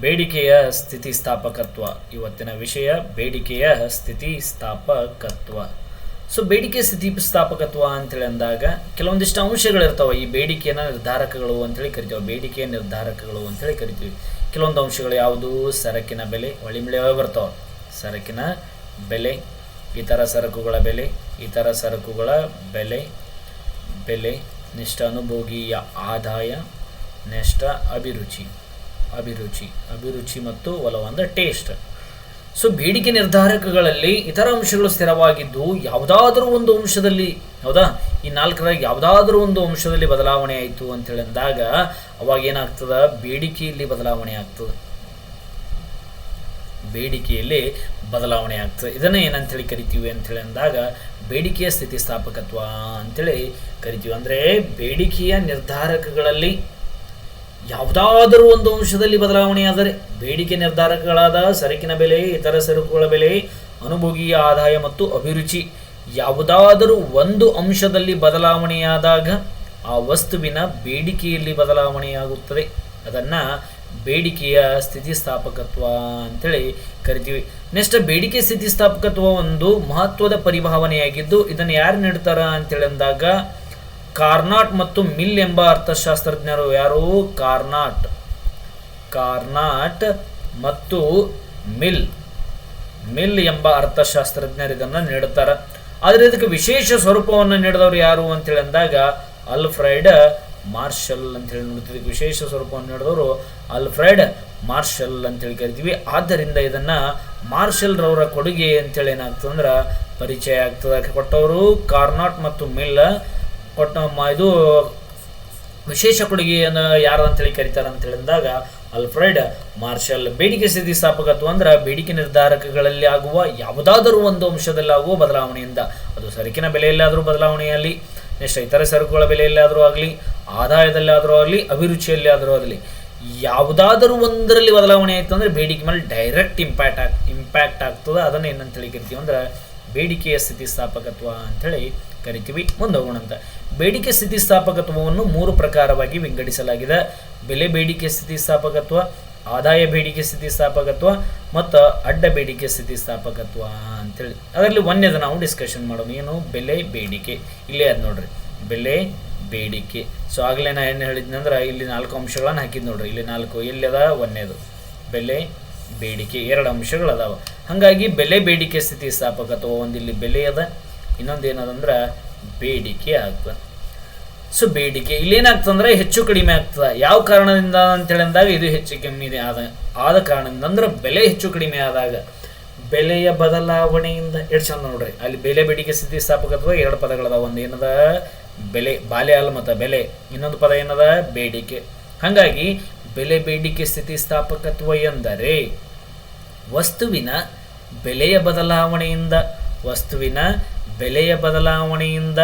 ಬೇಡಿಕೆಯ ಸ್ಥಿತಿಸ್ಥಾಪಕತ್ವ. ಇವತ್ತಿನ ವಿಷಯ, ಬೇಡಿಕೆಯ ಸ್ಥಿತಿಸ್ಥಾಪಕತ್ವ. ಸೊ ಬೇಡಿಕೆ ಸ್ಥಿತಿಸ್ಥಾಪಕತ್ವ ಅಂತೇಳಿ ಅಂದಾಗ, ಕೆಲವೊಂದಿಷ್ಟು ಅಂಶಗಳಿರ್ತಾವೆ. ಈ ಬೇಡಿಕೆಯ ನಿರ್ಧಾರಕಗಳು ಅಂತೇಳಿ ಕರಿತೀವಿ. ಬೇಡಿಕೆಯ ನಿರ್ಧಾರಕಗಳು ಅಂತೇಳಿ ಕರಿತೀವಿ. ಕೆಲವೊಂದು ಅಂಶಗಳು ಯಾವುದು? ಸರಕಿನ ಬೆಲೆ, ಒಳಿಮಿಳೆ ಬರ್ತಾವೆ? ಸರಕಿನ ಬೆಲೆ, ಇತರ ಸರಕುಗಳ ಬೆಲೆ, ಇತರ ಸರಕುಗಳ ಬೆಲೆ ಬೆಲೆ ನಿಷ್ಠ ಅನುಭೋಗಿಯ ಆದಾಯ ನೆಷ್ಟ ಅಭಿರುಚಿ. ಅಭಿರುಚಿ ಅಭಿರುಚಿ ಮತ್ತು ಒಲವು ಅಂದರೆ ಟೇಸ್ಟ್ ಸೊ ಬೇಡಿಕೆ ನಿರ್ಧಾರಕಗಳಲ್ಲಿ ಇತರ ಅಂಶಗಳು ಸ್ಥಿರವಾಗಿದ್ದು, ಯಾವುದಾದ್ರೂ ಒಂದು ಅಂಶದಲ್ಲಿ, ಹೌದಾ? ಈ ನಾಲ್ಕರಾಗ ಯಾವುದಾದ್ರೂ ಒಂದು ಅಂಶದಲ್ಲಿ ಬದಲಾವಣೆ ಆಯಿತು ಅಂತ ಹೇಳಿದಾಗ, ಅವಾಗ ಏನಾಗ್ತದೆ? ಬೇಡಿಕೆಯಲ್ಲಿ ಬದಲಾವಣೆ ಆಗ್ತದೆ. ಬೇಡಿಕೆಯಲ್ಲಿ ಬದಲಾವಣೆ ಆಗ್ತದೆ. ಇದನ್ನ ಏನಂತೇಳಿ ಕರಿತೀವಿ ಅಂತೇಳಿ ಅಂದಾಗ ಬೇಡಿಕೆಯ ಸ್ಥಿತಿಸ್ಥಾಪಕತ್ವ ಅಂತೇಳಿ ಕರಿತೀವಿ. ಅಂದರೆ, ಬೇಡಿಕೆಯ ನಿರ್ಧಾರಕಗಳಲ್ಲಿ ಯಾವುದಾದರೂ ಒಂದು ಅಂಶದಲ್ಲಿ ಬದಲಾವಣೆಯಾದರೆ ಬೇಡಿಕೆ ನಿರ್ಧಾರಕಗಳಾದ ಸರಕಿನ ಬೆಲೆ, ಇತರ ಸರಕುಗಳ ಬೆಲೆ, ಅನುಭೋಗಿಯ ಆದಾಯ ಮತ್ತು ಅಭಿರುಚಿ ಯಾವುದಾದರೂ ಒಂದು ಅಂಶದಲ್ಲಿ ಬದಲಾವಣೆಯಾದಾಗ ಆ ವಸ್ತುವಿನ ಬೇಡಿಕೆಯಲ್ಲಿ ಬದಲಾವಣೆಯಾಗುತ್ತದೆ. ಅದನ್ನು ಬೇಡಿಕೆಯ ಸ್ಥಿತಿಸ್ಥಾಪಕತ್ವ ಅಂತೇಳಿ ಕರಿತೀವಿ. ನೆಕ್ಸ್ಟ್ ಬೇಡಿಕೆ ಸ್ಥಿತಿಸ್ಥಾಪಕತ್ವ ಒಂದು ಮಹತ್ವದ ಪರಿಭಾವನೆಯಾಗಿದ್ದು ಇದನ್ನು ಯಾರು ನೀಡ್ತಾರ ಅಂತೇಳಿ ಅಂದಾಗ ಕಾರ್ನಾಟ್ ಮತ್ತು ಮಿಲ್ ಎಂಬ ಅರ್ಥಶಾಸ್ತ್ರಜ್ಞರು ಯಾರು? ಕಾರ್ನಾಟ್. ಕಾರ್ನಾಟ್ ಮತ್ತು ಮಿಲ್. ಮಿಲ್ ಎಂಬ ಅರ್ಥಶಾಸ್ತ್ರಜ್ಞರು ಇದನ್ನು ನೀಡುತ್ತಾರೆ. ಆದರೆ ಇದಕ್ಕೆ ವಿಶೇಷ ಸ್ವರೂಪವನ್ನು ನೀಡಿದವರು ಯಾರು ಅಂತೇಳಿ ಅಂದಾಗ ಅಲ್ಫ್ರೈಡ್ ಮಾರ್ಷಲ್ ಅಂತೇಳಿ ನೋಡ್ತೀವಿ ವಿಶೇಷ ಸ್ವರೂಪವನ್ನು ನೀಡಿದವರು ಅಲ್ಫ್ರೆಡ್ ಮಾರ್ಷಲ್ ಅಂತೇಳಿ ಕರಿತೀವಿ. ಆದ್ದರಿಂದ ಇದನ್ನು ಮಾರ್ಷಲ್ ರವರ ಕೊಡುಗೆ ಅಂತೇಳಿ ಏನಾಗ್ತದೆ ಅಂದ್ರೆ ಪರಿಚಯ ಆಗ್ತದೆ. ಕೊಟ್ಟವರು ಕಾರ್ನಾಟ್ ಮತ್ತು ಮಿಲ್ ಕೊಟ್ಟ ಮ- ಇದು ವಿಶೇಷ ಕೊಡುಗೆಯನ್ನು ಯಾರು ಅಂತೇಳಿ ಕರೀತಾರೆ ಅಂತ ಹೇಳಿದಾಗ ಅಲ್ಫ್ರೆಡ್ ಮಾರ್ಷಲ್ ಬೇಡಿಕೆ ಸ್ಥಿತಿಸ್ಥಾಪಕತ್ವ ಅಂದ್ರೆ ಬೇಡಿಕೆ ನಿರ್ಧಾರಕಗಳಲ್ಲಿ ಆಗುವ ಯಾವುದಾದರೂ ಒಂದು ಅಂಶದಲ್ಲಿ ಆಗುವ ಬದಲಾವಣೆಯಿಂದ. ಅದು ಸರಕಿನ ಬೆಲೆಯಲ್ಲಾದರೂ ಬದಲಾವಣೆಯಲ್ಲಿ, ನೆಕ್ಸ್ಟ್ ಇತರ ಸರಕುಗಳ ಬೆಲೆಯಲ್ಲಾದರೂ ಆಗಲಿ, ಆದಾಯದಲ್ಲಾದರೂ ಆಗಲಿ ಅಭಿರುಚಿಯಲ್ಲಿ ಆದರೂ ಆಗಲಿ, ಯಾವುದಾದರೂ ಒಂದರಲ್ಲಿ ಬದಲಾವಣೆ ಆಯಿತು ಅಂದರೆ ಬೇಡಿಕೆ ಮೇಲೆ ಡೈರೆಕ್ಟ್ ಇಂಪ್ಯಾಕ್ಟ್ ಆಗ್ ಇಂಪ್ಯಾಕ್ಟ್ ಆಗ್ತದೆ. ಅದನ್ನು ಏನಂತೇಳಿ ಕರಿತೀವಿ ಅಂದ್ರೆ ಬೇಡಿಕೆಯ ಸ್ಥಿತಿಸ್ಥಾಪಕತ್ವ ಅಂಥೇಳಿ ಕರಿತೀವಿ. ಅಂತ ಬೇಡಿಕೆ ಸ್ಥಿತಿಸ್ಥಾಪಕತ್ವವನ್ನು ಮೂರು ಪ್ರಕಾರವಾಗಿ ವಿಂಗಡಿಸಲಾಗಿದೆ. ಬೆಲೆ ಬೇಡಿಕೆ ಸ್ಥಿತಿಸ್ಥಾಪಕತ್ವ, ಆದಾಯ ಬೇಡಿಕೆ ಸ್ಥಿತಿಸ್ಥಾಪಕತ್ವ ಮತ್ತು ಅಡ್ಡ ಬೇಡಿಕೆ ಸ್ಥಿತಿಸ್ಥಾಪಕತ್ವ ಅಂತೇಳಿ. ಅದರಲ್ಲಿ ಒಂದೇದು ನಾವು ಡಿಸ್ಕಷನ್ ಮಾಡೋಣ ಏನು? ಬೆಲೆ ಬೇಡಿಕೆ. ಇಲ್ಲೇ ಅದು ನೋಡ್ರಿ. ಬೆಲೆ ಬೇಡಿಕೆ. ಸೊ ಆಗಲೇ ನಾ ಏನು ಹೇಳಿದ್ನಂದ್ರೆ ಇಲ್ಲಿ ನಾಲ್ಕು ಅಂಶಗಳನ್ನು ಹಾಕಿದ್ ನೋಡ್ರಿ. ಇಲ್ಲಿ ನಾಲ್ಕು, ಇಲ್ಲಿ ಅದ ಒಂದೇದು. ಬೆಲೆ ಬೇಡಿಕೆ. ಎರಡು ಅಂಶಗಳು ಅದಾವ ಹಾಗಾಗಿ ಬೆಲೆ ಬೇಡಿಕೆ ಸ್ಥಿತಿಸ್ಥಾಪಕತ್ವ ಒಂದು ಇಲ್ಲಿ ಬೆಲೆ ಅದ. ಇನ್ನೊಂದು ಏನದಂದ್ರೆ ಬೇಡಿಕೆ ಆಗ್ತದೆ. ಸೊ ಬೇಡಿಕೆ ಇಲ್ಲೇನಾಗ್ತದಂದ್ರೆ ಹೆಚ್ಚು ಕಡಿಮೆ ಆಗ್ತದೆ. ಯಾವ ಕಾರಣದಿಂದ ಅಂತೇಳಿ ಅಂದಾಗ ಇದು ಹೆಚ್ಚು ಕಮ್ಮಿ ಇದೆ. ಆದ ಆದ ಕಾರಣದಿಂದ ಅಂದ್ರೆ ಬೆಲೆ ಹೆಚ್ಚು ಕಡಿಮೆ ಆದಾಗ ಬೆಲೆಯ ಬದಲಾವಣೆಯಿಂದ ಎಷ್ಟು ಚಂದ ನೋಡ್ರಿ, ಅಲ್ಲಿ ಬೆಲೆ ಬೇಡಿಕೆ ಸ್ಥಿತಿಸ್ಥಾಪಕತ್ವ ಎರಡು ಪದಗಳದ ಒಂದು ಏನದ? ಬೆಲೆ ಬಾಲ್ಯ ಅಲ್ಲ ಮತ್ತು ಬೆಲೆ. ಇನ್ನೊಂದು ಪದ ಏನದ? ಬೇಡಿಕೆ. ಹಾಗಾಗಿ ಬೆಲೆ ಬೇಡಿಕೆ ಸ್ಥಿತಿಸ್ಥಾಪಕತ್ವ ಎಂದರೆ ವಸ್ತುವಿನ ಬೆಲೆಯ ಬದಲಾವಣೆಯಿಂದ, ವಸ್ತುವಿನ ಬೆಲೆಯ ಬದಲಾವಣೆಯಿಂದ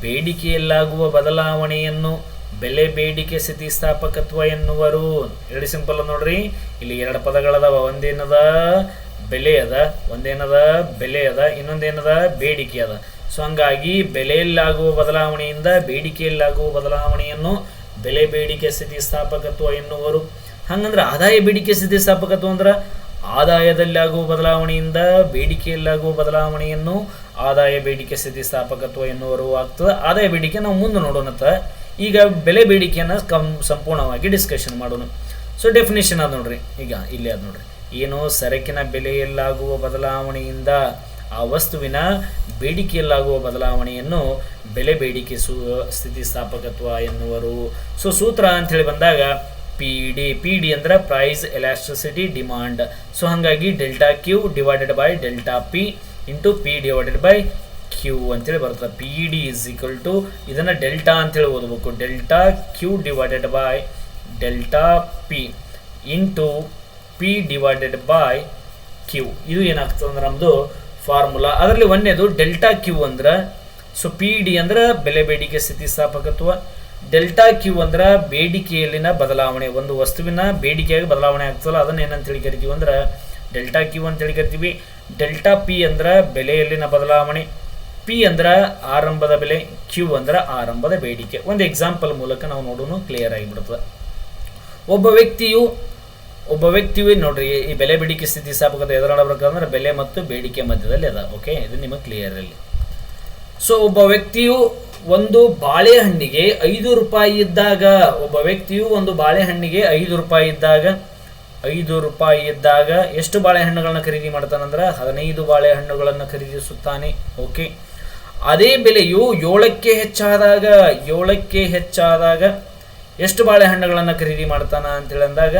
ಬೇಡಿಕೆಯಲ್ಲಾಗುವ ಬದಲಾವಣೆಯನ್ನು ಬೆಲೆ ಬೇಡಿಕೆ ಸ್ಥಿತಿಸ್ಥಾಪಕತ್ವ ಎನ್ನುವರು. ಎರಡು ಸಿಂಪಲ್ ನೋಡ್ರಿ. ಇಲ್ಲಿ ಎರಡು ಪದಗಳದಾವ. ಒಂದೇನದ ಬೆಲೆ ಅದ, ಒಂದೇನದ ಬೆಲೆ ಅದ, ಇನ್ನೊಂದೇನದ ಬೇಡಿಕೆ ಅದ. ಸೊ ಹಂಗಾಗಿ ಬೆಲೆಯಲ್ಲಾಗುವ ಬದಲಾವಣೆಯಿಂದ ಬೇಡಿಕೆಯಲ್ಲಾಗುವ ಬದಲಾವಣೆಯನ್ನು ಬೆಲೆ ಬೇಡಿಕೆ ಸ್ಥಿತಿಸ್ಥಾಪಕತ್ವ ಎನ್ನುವರು. ಹಂಗಂದ್ರೆ ಆದಾಯ ಬೇಡಿಕೆ ಸ್ಥಿತಿಸ್ಥಾಪಕತ್ವ ಅಂದ್ರೆ ಆದಾಯದಲ್ಲಾಗುವ ಬದಲಾವಣೆಯಿಂದ ಬೇಡಿಕೆಯಲ್ಲಾಗುವ ಬದಲಾವಣೆಯನ್ನು ಆದಾಯ ಬೇಡಿಕೆ ಸ್ಥಿತಿಸ್ಥಾಪಕತ್ವ ಎನ್ನುವರು ಆಗ್ತದೆ. ಆದಾಯ ಬೇಡಿಕೆ ನಾವು ಮುಂದೆ ನೋಡೋಣತ್ತ ಈಗ ಬೆಲೆ ಬೇಡಿಕೆಯನ್ನು ಕಂ, ಸಂಪೂರ್ಣವಾಗಿ ಡಿಸ್ಕಷನ್ ಮಾಡೋಣ. ಸೊ ಡೆಫಿನೇಷನ್ ಅದು ನೋಡ್ರಿ. ಈಗ ಇಲ್ಲಿ ಅದು ನೋಡ್ರಿ. ಏನು ಸರಕಿನ ಬೆಲೆಯಲ್ಲಾಗುವ ಬದಲಾವಣೆಯಿಂದ ಆ ವಸ್ತುವಿನ ಬೇಡಿಕೆಯಲ್ಲಾಗುವ ಬದಲಾವಣೆಯನ್ನು ಬೆಲೆ ಬೇಡಿಕೆ ಸು, ಸ್ಥಿತಿಸ್ಥಾಪಕತ್ವ ಎನ್ನುವರು. ಸೊ ಸೂತ್ರ ಅಂತೇಳಿ ಬಂದಾಗ ಪಿ ಡಿ ಪಿ ಡಿ ಅಂದ್ರೆ ಪ್ರೈಸ್ ಎಲಾಸ್ಟಿಸಿಟಿ ಡಿಮಾಂಡ್ ಸೊ ಹಾಗಾಗಿ delta Q divided by delta P into P divided by Q ಅಂತೇಳಿ ಬರ್ತದೆ. P D is equal to ಇದನ್ನು ಡೆಲ್ಟಾ ಅಂತೇಳಿ ಓದಬೇಕು. Delta Q divided by delta P into P divided by Q ಇದು ಏನಾಗ್ತದೆ ಅಂದ್ರೆ ನಮ್ಮದು ಫಾರ್ಮುಲಾ ಅದರಲ್ಲಿ ಒಂದೇದು ಡೆಲ್ಟಾ ಕ್ಯೂ ಅಂದ್ರೆ ಸೊ ಪಿ ಡಿ ಅಂದ್ರೆ ಬೆಲೆ ಬೇಡಿಕೆ ಸ್ಥಿತಿಸ್ಥಾಪಕತ್ವ. ಡೆಲ್ಟಾ ಕ್ಯೂ ಅಂದ್ರೆ ಬೇಡಿಕೆಯಲ್ಲಿನ ಬದಲಾವಣೆ. ಒಂದು ವಸ್ತುವಿನ ಬೇಡಿಕೆಯಾಗಿ ಬದಲಾವಣೆ ಆಗ್ತದಲ್ಲ, ಅದನ್ನ ಏನಂತೇಳಿ ಕರಿತೀವಿ ಅಂದ್ರೆ ಡೆಲ್ಟಾ ಕ್ಯೂ ಅಂತೇಳಿ ಕರಿತೀವಿ. ಡೆಲ್ಟಾ ಪಿ ಅಂದ್ರೆ ಬೆಲೆಯಲ್ಲಿನ ಬದಲಾವಣೆ. ಪಿ ಅಂದ್ರೆ ಆರಂಭದ ಬೆಲೆ, ಕ್ಯೂ ಅಂದ್ರೆ ಆರಂಭದ ಬೇಡಿಕೆ. ಒಂದು ಎಕ್ಸಾಂಪಲ್ ಮೂಲಕ ನಾವು ನೋಡೋಣ ಕ್ಲಿಯರ್ ಆಗಿಬಿಡ್ತದೆ. ಒಬ್ಬ ವ್ಯಕ್ತಿಯು ಒಬ್ಬ ವ್ಯಕ್ತಿಯು ನೋಡ್ರಿ, ಈ ಬೆಲೆ ಬೇಡಿಕೆ ಸ್ಥಿತಿಸ್ಥಾಪಕತ ಎದುರಾಡ ಎದುರಾಡಬೇಕಂದ್ರೆ ಬೆಲೆ ಮತ್ತು ಬೇಡಿಕೆ ಮಧ್ಯದಲ್ಲಿ ಅದ ಓಕೆ ಇದು ನಿಮಗೆ ಕ್ಲಿಯರ್ ಇಲ್ಲಿ ಸೊ ಒಬ್ಬ ವ್ಯಕ್ತಿಯು ಒಂದು ಬಾಳೆಹಣ್ಣಿಗೆ ಐದು ರೂಪಾಯಿ ಇದ್ದಾಗ, ಒಬ್ಬ ವ್ಯಕ್ತಿಯು ಒಂದು ಬಾಳೆಹಣ್ಣಿಗೆ ಐದು ರೂಪಾಯಿ ಇದ್ದಾಗ, ಐದು ರೂಪಾಯಿ ಇದ್ದಾಗ ಎಷ್ಟು ಬಾಳೆಹಣ್ಣುಗಳನ್ನು ಖರೀದಿ ಮಾಡ್ತಾನಂದ್ರೆ ಹದಿನೈದು ಬಾಳೆಹಣ್ಣುಗಳನ್ನು ಖರೀದಿಸುತ್ತಾನೆ. ಓಕೆ. ಅದೇ ಬೆಲೆಯು ಏಳಕ್ಕೆ ಹೆಚ್ಚಾದಾಗ ಏಳಕ್ಕೆ ಹೆಚ್ಚಾದಾಗ ಎಷ್ಟು ಬಾಳೆಹಣ್ಣುಗಳನ್ನು ಖರೀದಿ ಮಾಡ್ತಾನ ಅಂತೇಳಿ ಅಂದಾಗ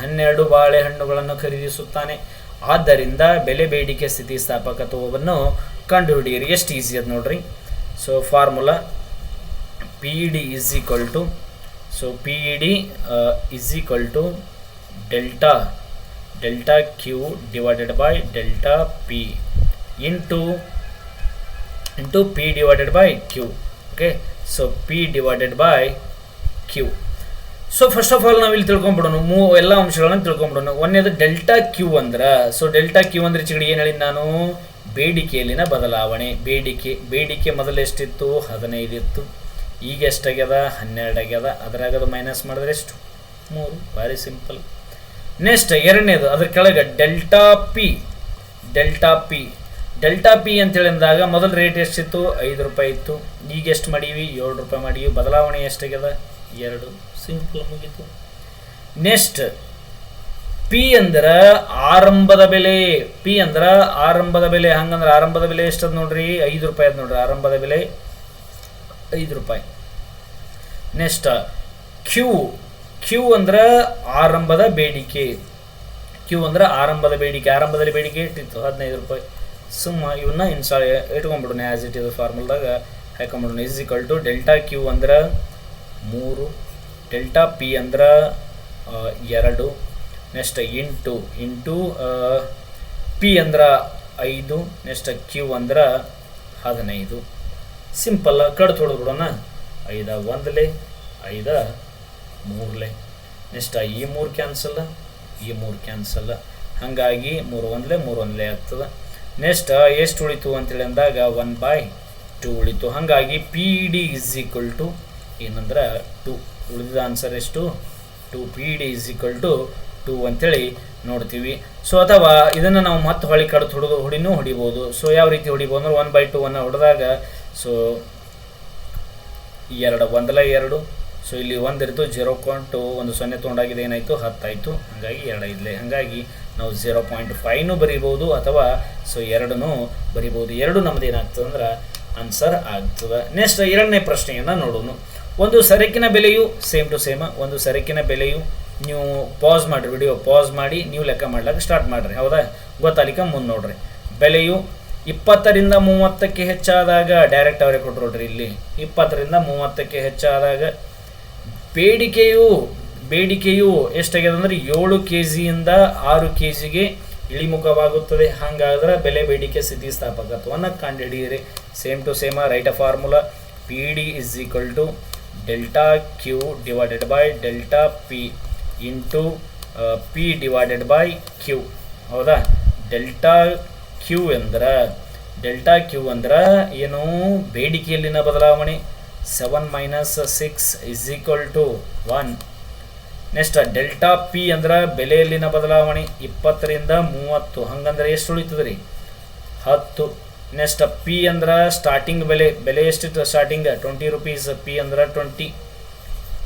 ಹನ್ನೆರಡು ಬಾಳೆಹಣ್ಣುಗಳನ್ನು ಖರೀದಿಸುತ್ತಾನೆ. ಆದ್ದರಿಂದ ಬೆಲೆ ಬೇಡಿಕೆ ಸ್ಥಿತಿಸ್ಥಾಪಕತ್ವವನ್ನು ಕಂಡುಹಿಡಿಯಿರಿ. ಎಷ್ಟು ಈಸಿ ಅದು ನೋಡ್ರಿ. So formula P E D is equal to so P E D is equal to delta delta Q divided by delta P into into P divided by Q okay so P divided by Q so first of all ನಾವು ಇಲ್ಲಿ ತಿಳ್ಕೊಂಬಿಡೋಣ. ಮೂ, ಎಲ್ಲ ಅಂಶಗಳನ್ನ ತಿಳ್ಕೊಂಬಿಡೋಣ. ಒಂದೇದು delta Q ಅಂದ್ರೆ so delta Q ಅಂದ್ರೆ ಚಿಗಡಿ ಏನು ಹೇಳಿ ನಾನು? ಬೇಡಿಕೆಯಲ್ಲಿನ ಬದಲಾವಣೆ. ಬೇಡಿಕೆ ಬೇಡಿಕೆ ಮೊದಲು ಎಷ್ಟಿತ್ತು? ಹದಿನೈದು ಇತ್ತು. ಈಗ ಎಷ್ಟಾಗ್ಯದ? ಹನ್ನೆರಡು ಆಗ್ಯದ. ಅದರಾಗದು ಅದು ಮೈನಸ್ ಮಾಡಿದ್ರೆ ಎಷ್ಟು? ಮೂರು. ಭಾರಿ ಸಿಂಪಲ್ ನೆಕ್ಸ್ಟ್ ಎರಡನೇದು, ಅದ್ರ ಕೆಳಗೆ delta P delta P delta P ಅಂತೇಳಿದಾಗ ಮೊದಲ ರೇಟ್ ಎಷ್ಟಿತ್ತು? ಐದು ರೂಪಾಯಿ ಇತ್ತು. ಈಗ ಎಷ್ಟು ಮಾಡೀವಿ? ಏಳು ರೂಪಾಯಿ ಮಾಡೀವಿ. ಬದಲಾವಣೆ ಎಷ್ಟಾಗ್ಯದ? ಎರಡು. ಸಿಂಪಲ್ ಮುಗೀತು. ನೆಕ್ಸ್ಟ್ ಪಿ ಅಂದ್ರೆ ಆರಂಭದ ಬೆಲೆ. ಪಿ ಅಂದ್ರೆ ಆರಂಭದ ಬೆಲೆ, ಹಂಗಂದ್ರೆ ಆರಂಭದ ಬೆಲೆ ಎಷ್ಟದ ನೋಡ್ರಿ? ಐದು ರೂಪಾಯಿ ಅದ ನೋಡ್ರಿ, ಆರಂಭದ ಬೆಲೆ ಐದು ರೂಪಾಯಿ. Next, Q. ಕ್ಯೂ ಅಂದ್ರೆ ಆರಂಭದ ಬೇಡಿಕೆ. ಕ್ಯೂ ಅಂದ್ರೆ ಆರಂಭದ ಬೇಡಿಕೆ, ಆರಂಭದಲ್ಲಿ ಬೇಡಿಕೆ ಇಟ್ಟಿತ್ತು, ಹದಿನೈದು ರೂಪಾಯಿ. ಸುಮ್ಮ ಇವನ್ನ ಇನ್ಸ್ಟಾಲ್ ಇಟ್ಕೊಂಡ್ಬಿಡೋಣ ಆ್ಯಸ್ ಇಟ್ ಇಸ್ ಫಾರ್ಮಲ್ದಾಗ ಹಾಕೊಂಡ್ಬಿಡೋಣ is equal to delta Q ಅಂದ್ರೆ ಮೂರು ಡೆಲ್ಟಾ ಪಿ ಅಂದ್ರೆ ಎರಡು ನೆಕ್ಸ್ಟ್ ಇಂಟು ಇಂಟು ಪಿ ಅಂದ್ರೆ ಐದು, ನೆಕ್ಸ್ಟ್ ಕ್ಯೂ ಅಂದ್ರೆ ಹದಿನೈದು. ಸಿಂಪಲ್ ಕಡ್ದು ಬಿಡೋಣ. ಐದ ಒಂದಲೆ, ಐದ ಮೂರಲೆ. ನೆಕ್ಸ್ಟ್ ಈ ಮೂರು ಕ್ಯಾನ್ಸಲ್ ಈ ಮೂರು ಕ್ಯಾನ್ಸಲ್ ಹಾಗಾಗಿ ಮೂರು ಒಂದಲೆ ಮೂರು ಒಂದಲೆ ಆಗ್ತದೆ. ನೆಕ್ಸ್ಟ್ ಎಷ್ಟು ಉಳಿತು ಅಂತೇಳಿ ಅಂದಾಗ ಒನ್ ಬೈ ಟು ಉಳಿತು. ಹಾಗಾಗಿ P D is equal to ಏನಂದ್ರೆ ಟು ಉಳಿದ ಆನ್ಸರ್ ಎಷ್ಟು? Two P D is equal to two ಅಂತೇಳಿ ನೋಡ್ತೀವಿ. ಸೊ ಅಥವಾ ಇದನ್ನು ನಾವು ಮತ್ತೆ ಹೊಳಿ ಕಡ್ದು ಹೊಡೆದು ಹೊಡಿನೂ ಹೊಡಿಬೋದು. ಸೊ ಯಾವ ರೀತಿ ಹೊಡಿಬೋದು ಅಂದ್ರೆ ಒನ್ ಬೈ ಟು ಅನ್ನು ಹೊಡೆದಾಗ ಸೊ ಎರಡು, ಒಂದಲ ಎರಡು. ಸೊ ಇಲ್ಲಿ ಒಂದಿರ್ತು ಜೀರೋ ಪಾಯಿಂಟ್ ಒಂದು ಸೊನ್ನೆ ತೊಗೊಂಡಾಗಿದೆ ಏನಾಯಿತು? ಹತ್ತಾಯಿತು. ಹಾಗಾಗಿ ಎರಡು ಇದ್ಲೆ. ಹಾಗಾಗಿ ನಾವು ಝೀರೋ ಪಾಯಿಂಟ್ ಫೈವ್ನು ಬರಿಬೋದು ಅಥವಾ ಸೊ ಎರಡನ್ನೂ ಬರಿಬೋದು. ಎರಡು ನಮ್ದು ಏನಾಗ್ತದೆ ಅಂದ್ರೆ ಆನ್ಸರ್ ಆಗ್ತದೆ. ನೆಕ್ಸ್ಟ್ ಎರಡನೇ ಪ್ರಶ್ನೆಯನ್ನು ನೋಡೋಣ. ಒಂದು ಸರಕಿನ ಬೆಲೆಯು ಸೇಮ್ ಟು ಸೇಮ್ ಒಂದು ಸರಕಿನ ಬೆಲೆಯು ನೀವು ಪಾಸ್ ಮಾಡಿರಿ ವಿಡಿಯೋ ಪಾಸ್ ಮಾಡಿ, ನೀವು ಲೆಕ್ಕ ಮಾಡ್ಲಿಕ್ಕೆ ಸ್ಟಾರ್ಟ್ ಮಾಡಿರಿ. ಹೌದಾ? ಗೊತ್ತಾಲಿಕ್ಕೆ ಮುಂದೆ ನೋಡ್ರಿ. ಬೆಲೆಯು ಇಪ್ಪತ್ತರಿಂದ ಮೂವತ್ತಕ್ಕೆ ಹೆಚ್ಚಾದಾಗ ಡೈರೆಕ್ಟ್ ಅವರೇ ಕೊಟ್ರೋಡ್ರಿ ಇಲ್ಲಿ. ಇಪ್ಪತ್ತರಿಂದ ಮೂವತ್ತಕ್ಕೆ ಹೆಚ್ಚಾದಾಗ ಬೇಡಿಕೆಯು ಬೇಡಿಕೆಯು ಎಷ್ಟಾಗ್ಯದ ಅಂದರೆ ಏಳು ಕೆ ಜಿಯಿಂದ ಆರು ಕೆ ಜಿಗೆ ಇಳಿಮುಖವಾಗುತ್ತದೆ. ಹಾಗಾದ್ರೆ ಬೆಲೆ ಬೇಡಿಕೆ ಸ್ಥಿತಿಸ್ಥಾಪಕತ್ವವನ್ನು ಕಂಡುಹಿಡಿಯಿರಿ. Same to same right a formula P D is equal to delta Q divided by delta P into P divided by Q ಹೌದಾ? ಡೆಲ್ಟಾ ಕ್ಯೂ ಅಂದ್ರೆ ಡೆಲ್ಟಾ ಕ್ಯೂ ಅಂದ್ರೆ ಏನು? ಬೇಡಿಕೆಯಲ್ಲಿನ ಬದಲಾವಣೆ. Seven minus six is equal to one next delta P ಅಂದ್ರೆ ಬೆಲೆಯಲ್ಲಿನ ಬದಲಾವಣೆ. ಇಪ್ಪತ್ತರಿಂದ ಮೂವತ್ತು. ಹಂಗಂದ್ರೆ ಎಷ್ಟು ಉಳಿತದೆ ರೀ ಹತ್ತು. ನೆಕ್ಸ್ಟ್ ಪಿ ಅಂದ್ರೆ ಸ್ಟಾರ್ಟಿಂಗ್ ಬೆಲೆ. ಬೆಲೆ ಎಷ್ಟಿತ್ತು ಸ್ಟಾರ್ಟಿಂಗ್ ಟ್ವೆಂಟಿ ರುಪೀಸ್ ಪಿ ಅಂದ್ರೆ ಟ್ವೆಂಟಿ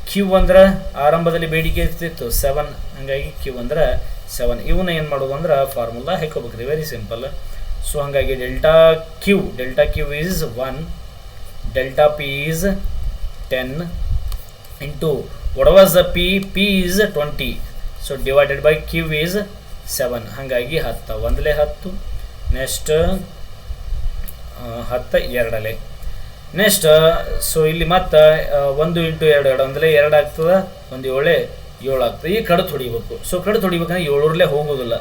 ಕ್ಯೂ ಅಂದ್ರೆ ಆರಂಭದಲ್ಲಿ ಬೇಡಿಕೆ ಇರ್ತಿತ್ತು. ಸೆವೆನ್ ಹಂಗಾಗಿ ಕ್ಯೂ ಅಂದ್ರೆ ಸೆವೆನ್ ಇವನ್ನ ಏನು ಮಾಡೋದು ಅಂದ್ರೆ ಫಾರ್ಮುಲಾ ಹಾಕೋಬೇಕ್ರಿ ವೆರಿ ಸಿಂಪಲ್ ಸೊ ಹಂಗಾಗಿ delta Q delta Q is one delta P is ten into what was the P p is 20 so divided by q seven 7 ಹಾಗಾಗಿ ಹತ್ತು ಒಂದಲೇ ಹತ್ತು. ನೆಕ್ಸ್ಟ್ ಹತ್ತು ಎರಡಲೆ. ನೆಕ್ಸ್ಟ್ ಸೊ ಇಲ್ಲಿ ಮತ್ತೆ ಒಂದು ಇಂಟು ಎರಡು ಎರಡು ಒಂದಲೇ ಎರಡು ಆಗ್ತದೆ, ಒಂದು ಏಳೆ, ಏಳು ಆಗ್ತದೆ. ಈ ಕಡತ್ ಹೊಡಿಬೇಕು. ಸೊ ಕಡತ್ ಹೊಡಿಬೇಕಂದ್ರೆ ಏಳೂರಲ್ಲೇ ಹೋಗೋದಿಲ್ಲ.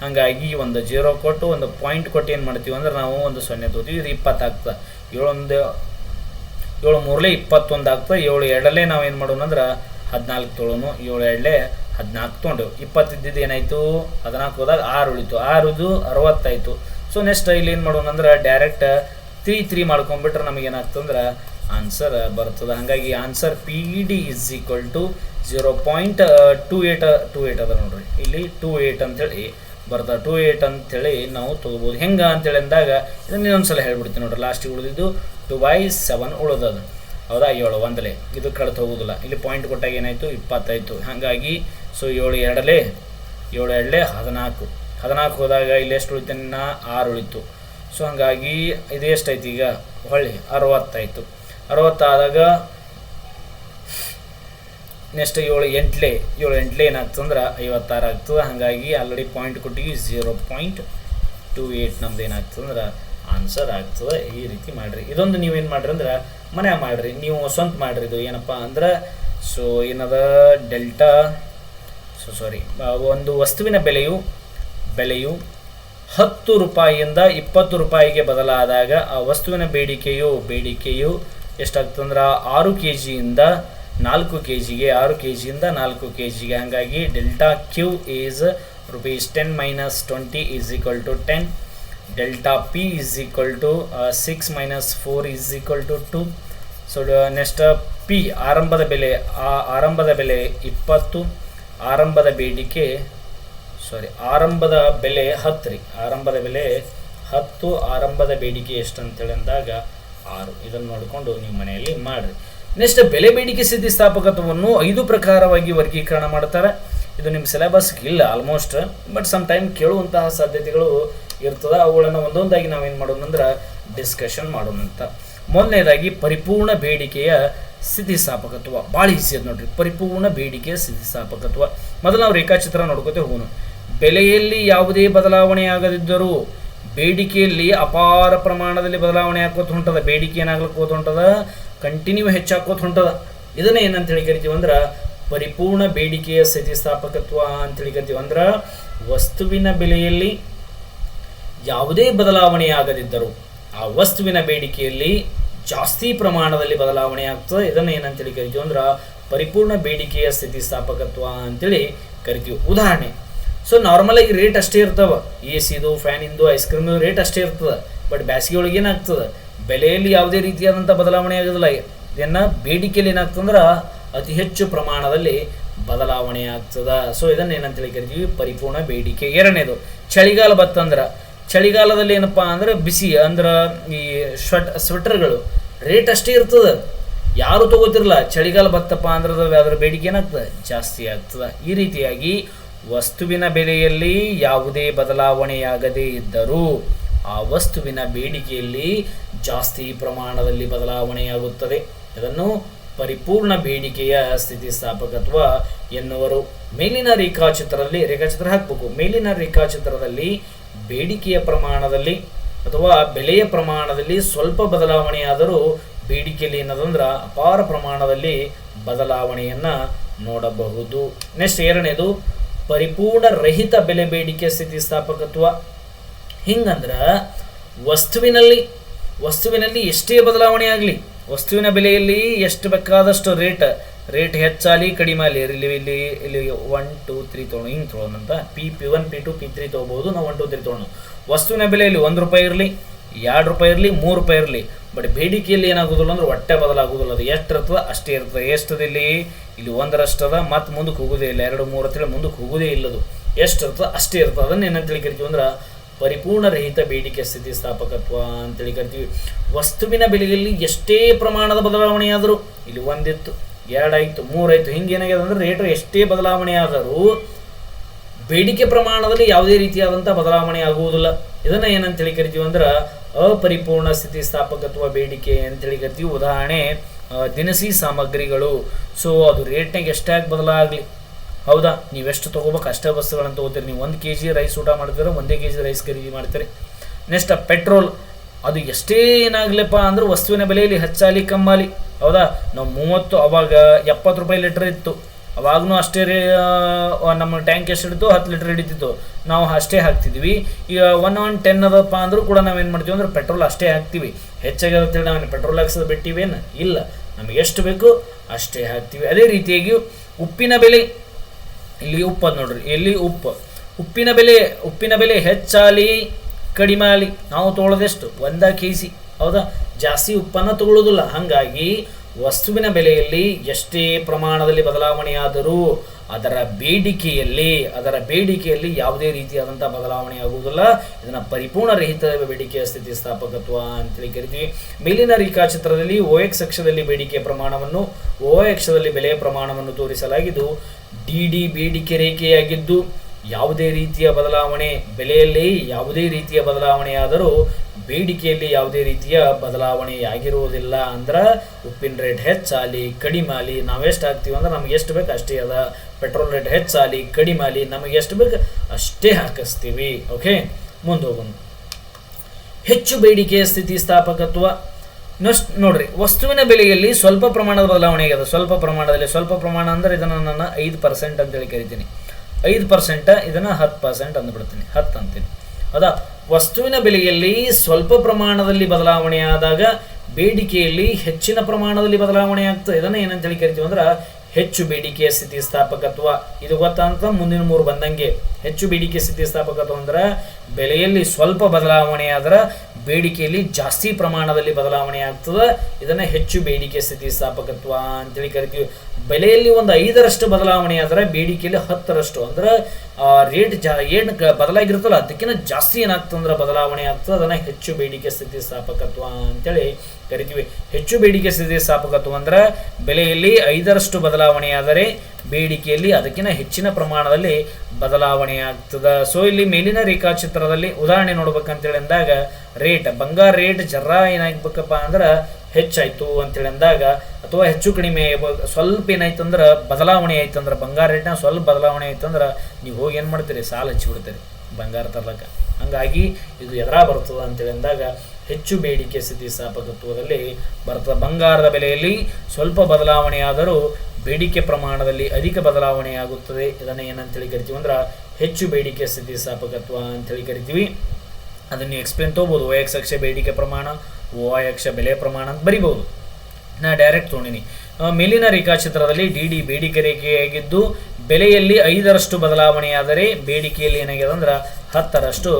ಹಾಗಾಗಿ ಒಂದು ಜೀರೋ ಕೊಟ್ಟು ಒಂದು ಪಾಯಿಂಟ್ ಕೊಟ್ಟು ಏನು ಮಾಡ್ತೀವಿ ಅಂದ್ರೆ ನಾವು ಒಂದು ಸೊನ್ನೆ ತೋತೀವಿ, ಇದು ಇಪ್ಪತ್ತು ಆಗ್ತದೆ. ಏಳೊಂದು, ಏಳು ಮೂರಲೇ ಇಪ್ಪತ್ತೊಂದು ಆಗ್ತದೆ, ಏಳು ಎರಡಲ್ಲೇ ನಾವು ಏನು ಮಾಡೋಣ ಅಂದ್ರೆ ಹದಿನಾಲ್ಕು ತೊಳೋನು, ಏಳು ಎರಡಲೇ ಹದಿನಾಲ್ಕು ತೊಗೊಂಡೆವು ಇಪ್ಪತ್ತಿದ್ದು ಏನಾಯಿತು? ಹದಿನಾಲ್ಕು ಹೋದಾಗ ಆರು ಉಳಿತು. ಆರುದು ಅರವತ್ತಾಯಿತು. ಸೊ ನೆಕ್ಸ್ಟ್ ಇಲ್ಲಿ ಏನು ಮಾಡೋಣ ಅಂದ್ರೆ ಡೈರೆಕ್ಟ್ ತ್ರೀ ತ್ರೀ ಮಾಡ್ಕೊಂಡ್ಬಿಟ್ರೆ ನಮಗೆ ಏನಾಗ್ತಂದ್ರೆ ಆನ್ಸರ್ ಬರ್ತದೆ. ಹಾಗಾಗಿ answer P D is equal to zero point two eight two eight ಅದ ನೋಡ್ರಿ. ಇಲ್ಲಿ ಟೂ ಏಟ್ ಅಂತೇಳಿ ಬರ್ತದೆ ಟೂ ಏಟ್ ಅಂತೇಳಿ ನಾವು ತೊಗೋಬೋದು. ಹೆಂಗೆ ಅಂತೇಳಿ ಅಂದಾಗ ಇದನ್ನ ಇನ್ನೊಂದ್ಸಲ ಹೇಳ್ಬಿಡ್ತೀನಿ ನೋಡ್ರಿ. ಲಾಸ್ಟಿಗೆ ಉಳಿದಿದ್ದು ಟು ಬೈ ಸೆವೆನ್ ಉಳಿದದು ಹೌದಾ? ಏಳು ಒಂದಲೇ. ಇದು ಕಳೆದು ಹೋಗೋದಿಲ್ಲ. ಇಲ್ಲಿ ಪಾಯಿಂಟ್ ಕೊಟ್ಟಾಗ ಏನಾಯಿತು? ಇಪ್ಪತ್ತಾಯಿತು. ಹಾಗಾಗಿ ಸೊ ಏಳು ಎರಡಲೇ ಏಳು ಎರಡಲೇ ಹದಿನಾಲ್ಕು. ಹದಿನಾಲ್ಕು ಹೋದಾಗ ಇಲ್ಲಿ ಎಷ್ಟು ಉಳಿತೇನೆ? ನಾ ಆರು ಉಳಿತು. ಸೊ ಹಾಗಾಗಿ ಇದು ಎಷ್ಟಾಯ್ತು ಈಗ? ಹೊಳ್ಳಿ, ಅರವತ್ತಾಯಿತು. ಅರವತ್ತಾದಾಗ ನೆಕ್ಸ್ಟ್ ಏಳು ಎಂಟ್ಲೆ ಏಳು ಎಂಟ್ಲೆ ಏನಾಗ್ತಂದ್ರೆ ಐವತ್ತಾರು ಆಗ್ತದೆ. ಹಾಗಾಗಿ ಆಲ್ರೆಡಿ ಪಾಯಿಂಟ್ ಕೊಟ್ಟಿಗೆ ಝೀರೋ ಪಾಯಿಂಟ್ ಟು ಏಯ್ಟ್ ನಮ್ದು ಏನಾಗ್ತದಂದ್ರೆ ಆನ್ಸರ್ ಆಗ್ತದೆ. ಈ ರೀತಿ ಮಾಡಿರಿ. ಇದೊಂದು ನೀವೇನು ಮಾಡ್ರಿ ಅಂದ್ರೆ ಮನೆ ಮಾಡಿರಿ. ನೀವು ಸ್ವಂತ ಮಾಡಿರಿ ಇದು. ಏನಪ್ಪ ಅಂದ್ರೆ ಸೊ ಏನದ? ಡೆಲ್ಟಾ ಸೊ ಸಾರಿ ಒಂದು ವಸ್ತುವಿನ ಬೆಲೆಯು ಬೆಲೆಯು ಹತ್ತು ರೂಪಾಯಿಯಿಂದ ಇಪ್ಪತ್ತು ರೂಪಾಯಿಗೆ ಬದಲಾದಾಗ ಆ ವಸ್ತುವಿನ ಬೇಡಿಕೆಯು ಬೇಡಿಕೆಯು ಎಷ್ಟಾಗ್ತಂದ್ರೆ ಆರು ಕೆ ಜಿಯಿಂದ ನಾಲ್ಕು ಕೆ ಜಿಗೆ ಆರು ಕೆ ಜಿಯಿಂದ ನಾಲ್ಕು ಕೆ ಜಿಗೆ ಹಾಗಾಗಿ delta Q is rupees ten minus twenty is equal to ten. Delta P is equal to six minus four is equal to two. So next P, ಆರಂಭದ ಬೆಲೆ, ಆ, ಆರಂಭದ ಬೆಲೆ ಇಪ್ಪತ್ತು. ಆರಂಭದ ಬೇಡಿಕೆ ಸಾರಿ ಆರಂಭದ ಬೆಲೆ ಹತ್ತು ರೀ. ಆರಂಭದ ಬೆಲೆ ಹತ್ತು, ಆರಂಭದ ಬೇಡಿಕೆ ಎಷ್ಟು ಅಂತೇಳಿ ಅಂದಾಗ ಆರು. ಇದನ್ನು ನೋಡಿಕೊಂಡು ನೀವು ಮನೆಯಲ್ಲಿ ಮಾಡಿರಿ. ನೆಕ್ಸ್ಟ್ ಬೆಲೆ ಬೇಡಿಕೆ ಸ್ಥಿತಿಸ್ಥಾಪಕತ್ವವನ್ನು ಐದು ಪ್ರಕಾರವಾಗಿ ವರ್ಗೀಕರಣ ಮಾಡ್ತಾರೆ. ಇದು ನಿಮ್ಮ ಸಿಲೆಬಸ್ಗೆ ಇಲ್ಲ ಆಲ್ಮೋಸ್ಟ್ ಬಟ್ ಸಮ್ ಟೈಮ್ ಕೇಳುವಂತಹ ಸಾಧ್ಯತೆಗಳು ಇರ್ತದೆ. ಅವುಗಳನ್ನು ಒಂದೊಂದಾಗಿ ನಾವೇನು ಮಾಡೋಣ ಅಂದ್ರೆ ಡಿಸ್ಕಷನ್ ಮಾಡೋಣ ಅಂತ. ಮೊದಲನೇದಾಗಿ ಪರಿಪೂರ್ಣ ಬೇಡಿಕೆಯ ಸ್ಥಿತಿಸ್ಥಾಪಕತ್ವ ಭಾಳ ಈಸಿ ಅದು ನೋಡ್ರಿ. ಪರಿಪೂರ್ಣ ಬೇಡಿಕೆಯ ಸ್ಥಿತಿಸ್ಥಾಪಕತ್ವ ಮೊದಲು ನಾವು ರೇಖಾಚಿತ್ರ ನೋಡ್ಕೋತೇವೆ ಹೋಗೋಣ. ಬೆಲೆಯಲ್ಲಿ ಯಾವುದೇ ಬದಲಾವಣೆ ಆಗದಿದ್ದರೂ ಬೇಡಿಕೆಯಲ್ಲಿ ಅಪಾರ ಪ್ರಮಾಣದಲ್ಲಿ ಬದಲಾವಣೆ ಆಕೋತ ಹೊಂಟದ, ಬೇಡಿಕೆ ಏನಾಗ್ಲಿಕ್ಕೆ ಹೊಂಟದ ಕಂಟಿನ್ಯೂ ಹೆಚ್ಚಾಕೋತ ಹೊಂಟದ. ಇದನ್ನ ಏನಂತೇಳಿ ಕರಿತೀವಿ ಅಂದ್ರೆ, ಪರಿಪೂರ್ಣ ಬೇಡಿಕೆಯ ಸ್ಥಿತಿಸ್ಥಾಪಕತ್ವ ಅಂತೇಳಿ ಕರಿತೀವಿ ಅಂದ್ರೆ, ವಸ್ತುವಿನ ಬೆಲೆಯಲ್ಲಿ ಯಾವುದೇ ಬದಲಾವಣೆಯಾಗದಿದ್ದರೂ ಆ ವಸ್ತುವಿನ ಬೇಡಿಕೆಯಲ್ಲಿ ಜಾಸ್ತಿ ಪ್ರಮಾಣದಲ್ಲಿ ಬದಲಾವಣೆ ಆಗ್ತದೆ. ಇದನ್ನು ಏನಂತೇಳಿ ಕರಿತೀವಿ ಅಂದ್ರೆ, ಪರಿಪೂರ್ಣ ಬೇಡಿಕೆಯ ಸ್ಥಿತಿಸ್ಥಾಪಕತ್ವ ಅಂತೇಳಿ ಕರಿತೀವಿ. ಉದಾಹರಣೆ ಸೊ ನಾರ್ಮಲಾಗಿ ರೇಟ್ ಅಷ್ಟೇ ಇರ್ತಾವ. ಎ ಸಿದು ಫ್ಯಾನಿಂದು ಐಸ್ ಕ್ರೀಮ್ ರೇಟ್ ಅಷ್ಟೇ ಇರ್ತದೆ. ಬಟ್ ಬ್ಯಾಸಿಗೆ ಒಳಗೆ ಏನಾಗ್ತದೆ? ಬೆಲೆಯಲ್ಲಿ ಯಾವುದೇ ರೀತಿಯಾದಂಥ ಬದಲಾವಣೆ ಆಗೋದಿಲ್ಲ. ಇದನ್ನ ಬೇಡಿಕೆಯಲ್ಲಿ ಏನಾಗ್ತಂದ್ರೆ ಅತಿ ಹೆಚ್ಚು ಪ್ರಮಾಣದಲ್ಲಿ ಬದಲಾವಣೆ ಆಗ್ತದ. ಸೊ ಇದನ್ನ ಏನಂತೇಳಿ ಕರಿತೀವಿ? ಪರಿಪೂರ್ಣ ಬೇಡಿಕೆ ಎರಡನೇದು. ಚಳಿಗಾಲ ಬತ್ತಂದ್ರೆ, ಚಳಿಗಾಲದಲ್ಲಿ ಏನಪ್ಪಾ ಅಂದ್ರೆ ಬಿಸಿ ಅಂದ್ರೆ ಈ ಶ್ವೆಟ್ ಸ್ವೆಟರ್ಗಳು ರೇಟ್ ಅಷ್ಟೇ ಇರ್ತದೆ. ಯಾರು ತಗೋತಿರಲ್ಲ ಚಳಿಗಾಲ ಬತ್ತಪ್ಪ ಅಂದ್ರೆ ಅದು ಅದರ ಬೇಡಿಕೆ ಏನಾಗ್ತದೆ? ಜಾಸ್ತಿ ಆಗ್ತದೆ. ಈ ರೀತಿಯಾಗಿ ವಸ್ತುವಿನ ಬೆಲೆಯಲ್ಲಿ ಯಾವುದೇ ಬದಲಾವಣೆಯಾಗದೇ ಇದ್ದರೂ ಆ ವಸ್ತುವಿನ ಬೇಡಿಕೆಯಲ್ಲಿ ಜಾಸ್ತಿ ಪ್ರಮಾಣದಲ್ಲಿ ಬದಲಾವಣೆಯಾಗುತ್ತದೆ. ಇದನ್ನು ಪರಿಪೂರ್ಣ ಬೇಡಿಕೆಯ ಸ್ಥಿತಿಸ್ಥಾಪಕತ್ವ ಎನ್ನುವರು. ಮೇಲಿನ ರೇಖಾಚಿತ್ರದಲ್ಲಿ, ರೇಖಾಚಿತ್ರ ಹಾಕಬೇಕು. ಮೇಲಿನ ರೇಖಾಚಿತ್ರದಲ್ಲಿ ಬೇಡಿಕೆಯ ಪ್ರಮಾಣದಲ್ಲಿ ಅಥವಾ ಬೆಲೆಯ ಪ್ರಮಾಣದಲ್ಲಿ ಸ್ವಲ್ಪ ಬದಲಾವಣೆಯಾದರೂ ಬೇಡಿಕೆಯಲ್ಲಿ ಏನದಂದ್ರೆ ಅಪಾರ ಪ್ರಮಾಣದಲ್ಲಿ ಬದಲಾವಣೆಯನ್ನು ನೋಡಬಹುದು. ನೆಕ್ಸ್ಟ್ ಎರಡನೇದು ಪರಿಪೂರ್ಣ ರಹಿತ ಬೆಲೆ ಬೇಡಿಕೆ ಸ್ಥಿತಿಸ್ಥಾಪಕತ್ವ ಹಿಂಗಂದ್ರೆ ವಸ್ತುವಿನಲ್ಲಿ ವಸ್ತುವಿನಲ್ಲಿ ಎಷ್ಟೇ ಬದಲಾವಣೆ ಆಗಲಿ, ವಸ್ತುವಿನ ಬೆಲೆಯಲ್ಲಿ ಎಷ್ಟು ಬೇಕಾದಷ್ಟು ರೇಟ್ ರೇಟ್ ಹೆಚ್ಚಾಲಿ, ಕಡಿಮೆ ಆಗಲಿ, ಇಲ್ಲಿ ಇಲ್ಲಿ ಇಲ್ಲಿ ಒನ್ ಟು ತ್ರೀ ತೊಗೊಂಡು ಹಿಂಗೆ ತೊಗೊಳೋಣಂತ P P one P two P three ತೊಗೋಬೋದು ನಾವು ಒನ್ ಟು ತ್ರೀ ತೊಗೊಳೋಣ ವಸ್ತುವಿನ ಬೆಲೆಯಲ್ಲಿ ಒಂದು ರೂಪಾಯಿ ಇರಲಿ ಎರಡು ರೂಪಾಯಿ ಇರಲಿ, ಮೂರು ರೂಪಾಯಿ ಇರಲಿ ಬಟ್ ಬೇಡಿಕೆಯಲ್ಲಿ ಏನಾಗೋದಿಲ್ಲ ಅಂದ್ರೆ ಹೊಟ್ಟೆ ಬದಲಾಗೋದಿಲ್ಲ. ಅದು ಎಷ್ಟು ಇರ್ತದೆ ಅಷ್ಟೇ ಇರ್ತದೆ. ಎಷ್ಟದ ಇಲ್ಲಿ? ಒಂದರಷ್ಟದ ಮತ್ತು ಮುಂದಕ್ಕೆ ಹೋಗೋದೇ ಇಲ್ಲ. ಎರಡು, ಮೂರು ಅಂತೇಳಿ ಮುಂದಕ್ಕೆ ಹೋಗೋದೇ ಇಲ್ಲದು ಎಷ್ಟು ಇರ್ತದೆ ಅಷ್ಟೇ ಇರ್ತದೆ. ಅದನ್ನ ಏನಂತ ಕರಿತೀವಿ ಅಂದ್ರೆ ಪರಿಪೂರ್ಣ ರಹಿತ ಬೇಡಿಕೆ ಸ್ಥಿತಿಸ್ಥಾಪಕತ್ವ ಅಂತೇಳಿ ಕರಿತೀವಿ. ವಸ್ತುವಿನ ಬೆಲೆಯಲ್ಲಿ ಎಷ್ಟೇ ಪ್ರಮಾಣದ ಬದಲಾವಣೆಯಾದರೂ ಇಲ್ಲಿ ಒಂದಿತ್ತು, ಎರಡಾಯಿತು, ಮೂರಾಯಿತು ಹಿಂಗೆ ಏನಾಗಿದೆ ಅಂದ್ರೆ ರೇಟ್ ಎಷ್ಟೇ ಬದಲಾವಣೆ ಆದರೂ ಬೇಡಿಕೆ ಪ್ರಮಾಣದಲ್ಲಿ ಯಾವುದೇ ರೀತಿಯಾದಂಥ ಬದಲಾವಣೆ ಆಗುವುದಿಲ್ಲ. ಇದನ್ನ ಏನಂತೇಳಿ ಕರಿತೀವಿ ಅಂದ್ರೆ, ಅಪರಿಪೂರ್ಣ ಸ್ಥಿತಿಸ್ಥಾಪಕತ್ವ ಬೇಡಿಕೆ ಅಂತೇಳಿ ಕರಿತೀವಿ. ಉದಾಹರಣೆ ದಿನಸಿ ಸಾಮಗ್ರಿಗಳು. ಸೊ ಅದು ರೇಟ್ನಾಗ ಎಷ್ಟಾಗಿ ಬದಲಾಗಲಿ? ಹೌದಾ? ನೀವೆಷ್ಟು ತೊಗೋಬೇಕು ಅಷ್ಟೇ ವಸ್ತುಗಳನ್ನು ತೊಗೋತೀರಿ. ನೀವು ಒಂದು ಕೆ ಜಿ ರೈಸ್ ಊಟ ಮಾಡ್ತೀರ, ಒಂದೇ ಕೆ ಜಿ ರೈಸ್ ಖರೀದಿ ಮಾಡ್ತೀರಿ. ನೆಕ್ಸ್ಟ್ ಪೆಟ್ರೋಲ್, ಅದು ಎಷ್ಟೇ ಏನಾಗಲಿಪ್ಪ ಅಂದ್ರೆ ವಸ್ತುವಿನ ಬೆಲೆಯಲ್ಲಿ ಹೆಚ್ಚಾಲಿ ಕಮ್ಮಾಲಿ ಹೌದಾ? ನಾವು ಮೂವತ್ತು ಅವಾಗ ಎಪ್ಪತ್ತು ರೂಪಾಯಿ ಲೀಟ್ರ್ ಇತ್ತು. ಅವಾಗೂ ಅಷ್ಟೇ ರೇ ನಮ್ಮ ಟ್ಯಾಂಕ್ ಎಷ್ಟು ಹಿಡಿತು ಹತ್ತು ಲೀಟ್ರ್ ಹಿಡಿತಿತ್ತು. ನಾವು ಅಷ್ಟೇ ಹಾಕ್ತಿದ್ವಿ. ಈಗ ಒನ್ ಒನ್ ಟೆನ್ ಅದಪ್ಪ ಅಂದರೂ ಕೂಡ ನಾವು ಏನು ಮಾಡ್ತೀವಿ ಅಂದ್ರೆ ಪೆಟ್ರೋಲ್ ಅಷ್ಟೇ ಹಾಕ್ತೀವಿ. ಹೆಚ್ಚಾಗಿ ಅಂತೇಳಿ ನಾವು ಪೆಟ್ರೋಲ್ ಹಾಕ್ಸೋದು ಬಿಟ್ಟಿವೇನು? ಇಲ್ಲ. ನಮಗೆ ಎಷ್ಟು ಬೇಕು ಅಷ್ಟೇ ಹಾಕ್ತೀವಿ. ಅದೇ ರೀತಿಯಾಗಿ ಉಪ್ಪಿನ ಬೆಲೆ, ಇಲ್ಲಿ ಉಪ್ಪು ನೋಡ್ರಿ, ಇಲ್ಲಿ ಉಪ್ಪು. ಉಪ್ಪಿನ ಬೆಲೆ ಉಪ್ಪಿನ ಬೆಲೆ ಹೆಚ್ಚಾಲಿ, ಕಡಿಮೆ ಆಲಿ, ನಾವು ತೊಗೊಳೋದೆಷ್ಟು? ಒಂದ ಕೆ ಜಿ ಹೌದಾ? ಜಾಸ್ತಿ ಉಪ್ಪನ್ನು ತಗೊಳ್ಳೋದಿಲ್ಲ ಹಾಗಾಗಿ ವಸ್ತುವಿನ ಬೆಲೆಯಲ್ಲಿ ಎಷ್ಟೇ ಪ್ರಮಾಣದಲ್ಲಿ ಬದಲಾವಣೆಯಾದರೂ ಅದರ ಬೇಡಿಕೆಯಲ್ಲಿ ಅದರ ಬೇಡಿಕೆಯಲ್ಲಿ ಯಾವುದೇ ರೀತಿಯಾದಂಥ ಬದಲಾವಣೆ ಆಗುವುದಿಲ್ಲ ಇದನ್ನು ಪರಿಪೂರ್ಣ ರಹಿತ ಬೇಡಿಕೆಯ ಸ್ಥಿತಿ ಸ್ಥಾಪಕತ್ವ ಅಂತೇಳಿ ಕರಿತೀವಿ. ಮೇಲಿನ ರೇಖಾಚಿತ್ರದಲ್ಲಿ ಓ ಎಕ್ಸ್ ಅಕ್ಷದಲ್ಲಿ ಬೇಡಿಕೆಯ ಪ್ರಮಾಣವನ್ನು ಓ ಅಕ್ಷದಲ್ಲಿ ಬೆಲೆಯ ಪ್ರಮಾಣವನ್ನು ತೋರಿಸಲಾಗಿದ್ದು, ಡಿ ಡಿ ಬೇಡಿಕೆ ರೇಖೆಯಾಗಿದ್ದು, ಯಾವುದೇ ರೀತಿಯ ಬದಲಾವಣೆ, ಬೆಲೆಯಲ್ಲಿ ಯಾವುದೇ ರೀತಿಯ ಬದಲಾವಣೆಯಾದರೂ ಬೇಡಿಕೆಯಲ್ಲಿ ಯಾವುದೇ ರೀತಿಯ ಬದಲಾವಣೆ ಆಗಿರುವುದಿಲ್ಲ ಅಂದ್ರೆ ಉಪ್ಪಿನ ರೇಟ್ ಹೆಚ್ಚಾಲಿ, ಕಡಿಮೆ ಆಲಿ ನಾವೆಷ್ಟು ಹಾಕ್ತೀವಿ ಅಂದ್ರೆ ನಮ್ಗೆ ಎಷ್ಟು ಬೇಕು ಅಷ್ಟೇ ಅದ. ಪೆಟ್ರೋಲ್ ರೇಟ್ ಹೆಚ್ಚಾಲಿ, ಕಡಿಮೆ ಆಲಿ, ನಮಗೆ ಎಷ್ಟು ಬೇಕು ಅಷ್ಟೇ ಹಾಕಿಸ್ತೀವಿ, ಓಕೆ? ಮುಂದೆ ಹೋಗೋಣ ಹೆಚ್ಚು ಬೇಡಿಕೆಯ ಸ್ಥಿತಿಸ್ಥಾಪಕತ್ವ. ನೆಕ್ಸ್ಟ್ ನೋಡ್ರಿ, ವಸ್ತುವಿನ ಬೆಲೆಯಲ್ಲಿ ಸ್ವಲ್ಪ ಪ್ರಮಾಣದ ಬದಲಾವಣೆ ಆಗಿದೆ ಸ್ವಲ್ಪ ಪ್ರಮಾಣದಲ್ಲಿ, ಸ್ವಲ್ಪ ಪ್ರಮಾಣ ಅಂದ್ರೆ ಇದನ್ನು ನಾನು ಐದು ಪರ್ಸೆಂಟ್ ಅಂತೇಳಿ ಕರಿತೀನಿ. ಐದು ಪರ್ಸೆಂಟ್ ಇದನ್ನು ಹತ್ತು ಪರ್ಸೆಂಟ್ ಅಂದ್ಬಿಡ್ತೀನಿ. ಹತ್ತು ಅಂತೀನಿ. ಹೌದಾ ವಸ್ತುವಿನ ಬೆಲೆಯಲ್ಲಿ ಸ್ವಲ್ಪ ಪ್ರಮಾಣದಲ್ಲಿ ಬದಲಾವಣೆಯಾದಾಗ ಬೇಡಿಕೆಯಲ್ಲಿ ಹೆಚ್ಚಿನ ಪ್ರಮಾಣದಲ್ಲಿ ಬದಲಾವಣೆ ಆಗ್ತದೆ ಇದನ್ನು ಏನಂತೇಳಿ ಕರಿತೀವಿ ಅಂದ್ರೆ ಹೆಚ್ಚು ಬೇಡಿಕೆಯ ಸ್ಥಿತಿಸ್ಥಾಪಕತ್ವ. ಇದು ಗೊತ್ತಂತ ಮುಂದಿನ ಮೂರು ಬಂದಂಗೆ. ಹೆಚ್ಚು ಬೇಡಿಕೆ ಸ್ಥಿತಿಸ್ಥಾಪಕತ್ವ ಅಂದ್ರೆ ಬೆಲೆಯಲ್ಲಿ ಸ್ವಲ್ಪ ಬದಲಾವಣೆ ಆದ್ರೆ ಬೇಡಿಕೆಯಲ್ಲಿ ಜಾಸ್ತಿ ಪ್ರಮಾಣದಲ್ಲಿ ಬದಲಾವಣೆ ಆಗ್ತದೆ. ಇದನ್ನ ಹೆಚ್ಚು ಬೇಡಿಕೆ ಸ್ಥಿತಿಸ್ಥಾಪಕತ್ವ ಅಂತೇಳಿ ಕರಿತೀವಿ. ಬೆಲೆಯಲ್ಲಿ ಒಂದು ಐದರಷ್ಟು ಬದಲಾವಣೆ ಆದರೆ ಬೇಡಿಕೆಯಲ್ಲಿ ಹತ್ತರಷ್ಟು. ಅಂದ್ರೆ ರೇಟ್ ಜಾ, ಏನು ಬದಲಾಗಿರುತ್ತಲ್ಲ, ಅದಕ್ಕಿಂತ ಜಾಸ್ತಿ ಏನಾಗ್ತದೆ ಅಂದ್ರೆ ಬದಲಾವಣೆ ಆಗ್ತದೆ. ಅದನ್ನು ಹೆಚ್ಚು ಬೇಡಿಕೆ ಸ್ಥಿತಿ ಸ್ಥಾಪಕತ್ವ ಅಂತೇಳಿ ಕರಿತೀವಿ. ಹೆಚ್ಚು ಬೇಡಿಕೆ ಸ್ಥಿತಿ ಸ್ಥಾಪಕತ್ವ ಅಂದ್ರೆ, ಬೆಲೆಯಲ್ಲಿ ಐದರಷ್ಟು ಬದಲಾವಣೆ ಆದರೆ ಬೇಡಿಕೆಯಲ್ಲಿ ಅದಕ್ಕಿಂತ ಹೆಚ್ಚಿನ ಪ್ರಮಾಣದಲ್ಲಿ ಬದಲಾವಣೆ ಆಗ್ತದೆ. ಸೊ ಇಲ್ಲಿ ಮೇಲಿನ ರೇಖಾಚಿತ್ರದಲ್ಲಿ ಉದಾಹರಣೆ ನೋಡ್ಬೇಕಂತೇಳಿ ಅಂದಾಗ ರೇಟ್ ಬಂಗಾರ ರೇಟ್ ಜರ್ರಾ ಏನಾಗ್ಬೇಕಪ್ಪ ಅಂದ್ರೆ ಹೆಚ್ಚಾಯ್ತು ಅಂತೇಳಿ ಅಂದಾಗ, ಅಥವಾ ಹೆಚ್ಚು ಕಡಿಮೆ ಸ್ವಲ್ಪ ಏನಾಯ್ತು ಅಂದ್ರೆ ಬದಲಾವಣೆ ಆಯ್ತು ಅಂದ್ರೆ ಬಂಗಾರ ರೇಟ್ನ ಸ್ವಲ್ಪ ಬದಲಾವಣೆ ಆಯ್ತು ಅಂದ್ರೆ ನೀವು ಹೋಗಿ ಏನು ಮಾಡ್ತೀರಿ? ಸಾಲ ಹಚ್ಚಿಬಿಡ್ತೀರಿ ಬಂಗಾರ ತರ್ಲಕ್ಕ. ಹಂಗಾಗಿ ಇದು ಎದರ ಬರ್ತದೆ ಅಂತೇಳಿ ಅಂದಾಗ ಹೆಚ್ಚು ಬೇಡಿಕೆ ಸ್ಥಿತಿಸ್ಥಾಪಕತ್ವದಲ್ಲಿ ಬರ್ತದೆ. ಬಂಗಾರದ ಬೆಲೆಯಲ್ಲಿ ಸ್ವಲ್ಪ ಬದಲಾವಣೆಯಾದರೂ ಬೇಡಿಕೆ ಪ್ರಮಾಣದಲ್ಲಿ ಅಧಿಕ ಬದಲಾವಣೆಯಾಗುತ್ತದೆ ಇದನ್ನು ಏನಂತೇಳಿ ಕರಿತೀವಿ ಅಂದ್ರೆ ಹೆಚ್ಚು ಬೇಡಿಕೆ ಸ್ಥಿತಿಸ್ಥಾಪಕತ್ವ ಅಂತೇಳಿ ಕರಿತೀವಿ. ಅದನ್ನು ಎಕ್ಸ್ಪ್ಲೇನ್ ತೊಗೋಬೋದು. ಅಕ್ಷ ಬೇಡಿಕೆ ಪ್ರಮಾಣ ಓ ಐ ಅಕ್ಷ ಬೆಲೆ ಪ್ರಮಾಣ ಅಂತ ಬರಿಬೋದು. ನಾ ಡೈರೆಕ್ಟ್ ತೊಗೊಂಡಿನಿ. ಮೇಲಿನ ರೇಖಾಚಿತ್ರದಲ್ಲಿ ಡಿ ಡಿ ಬೇಡಿಕೆ ರೇಖೆಯಾಗಿದ್ದು, ಬೆಲೆಯಲ್ಲಿ ಐದರಷ್ಟು ಬದಲಾವಣೆಯಾದರೆ ಬೇಡಿಕೆಯಲ್ಲಿ ಏನಾಗಿದೆ ಅಂದ್ರೆ ಹತ್ತರಷ್ಟು